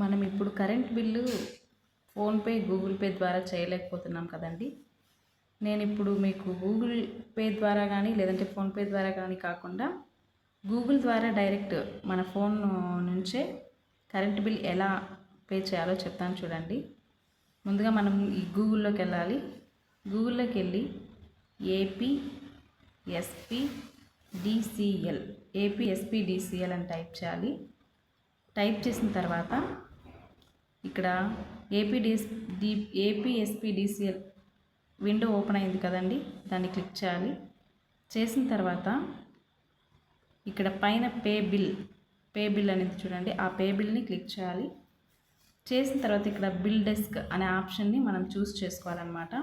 మనం ఇప్పుడు current bill PhonePe Google Pay ద్వారా చేయలేకపోతున్నాం కదండి. నేను ఇప్పుడు మీకు గూగుల్ పే ద్వారా కానీ లేదంటే ఫోన్పే ద్వారా కానీ కాకుండా గూగుల్ ద్వారా డైరెక్ట్ మన ఫోన్ నుంచే కరెంట్ బిల్ ఎలా పే చేయాలో చెప్తాను చూడండి. ముందుగా మనం ఈ గూగుల్లోకి వెళ్ళాలి. గూగుల్లోకి వెళ్ళి AP SP DCL AP SP DCL అని టైప్ చేయాలి. టైప్ చేసిన తర్వాత ఇక్కడ APDS D AP window open అయింది కదండి దాన్ని క్లిక్ చేయాలి. చేసిన తర్వాత ఇక్కడ పైన పే బిల్ పే బిల్ అనేది చూడండి ఆ పే బిల్ని క్లిక్ చేయాలి. చేసిన తర్వాత ఇక్కడ బిల్ డెస్క్ అనే ఆప్షన్ని మనం చూస్ చేసుకోవాలన్నమాట.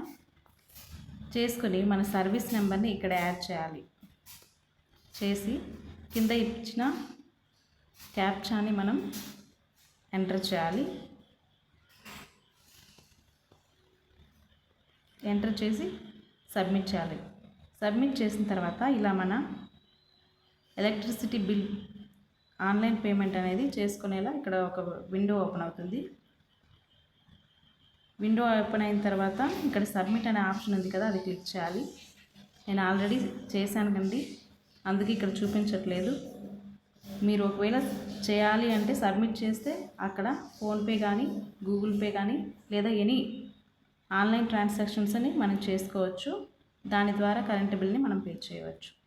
చేసుకొని మన సర్వీస్ నెంబర్ని ఇక్కడ యాడ్ చేయాలి. చేసి కింద ఇచ్చిన క్యాప్చాని మనం ఎంటర్ చేయాలి. ఎంటర్ చేసి సబ్మిట్ చేయాలి. సబ్మిట్ చేసిన తర్వాత ఇలా మన ఎలక్ట్రిసిటీ బిల్ ఆన్లైన్ పేమెంట్ అనేది చేసుకునేలా ఇక్కడ ఒక విండో ఓపెన్ అవుతుంది. విండో ఓపెన్ అయిన తర్వాత ఇక్కడ సబ్మిట్ అనే ఆప్షన్ ఉంది కదా అది క్లిక్ చేయాలి. నేను ఆల్రెడీ చేశాను కండి అందుకే ఇక్కడ చూపించట్లేదు. మీరు ఒకవేళ చేయాలి అంటే సబ్మిట్ చేస్తే అక్కడ ఫోన్పే కానీ గూగుల్ పే కానీ లేదా ఎనీ ఆన్లైన్ ట్రాన్సాక్షన్స్ అని మనం చేసుకోవచ్చు. దాని ద్వారా కరెంటు బిల్ని మనం పే చేయవచ్చు.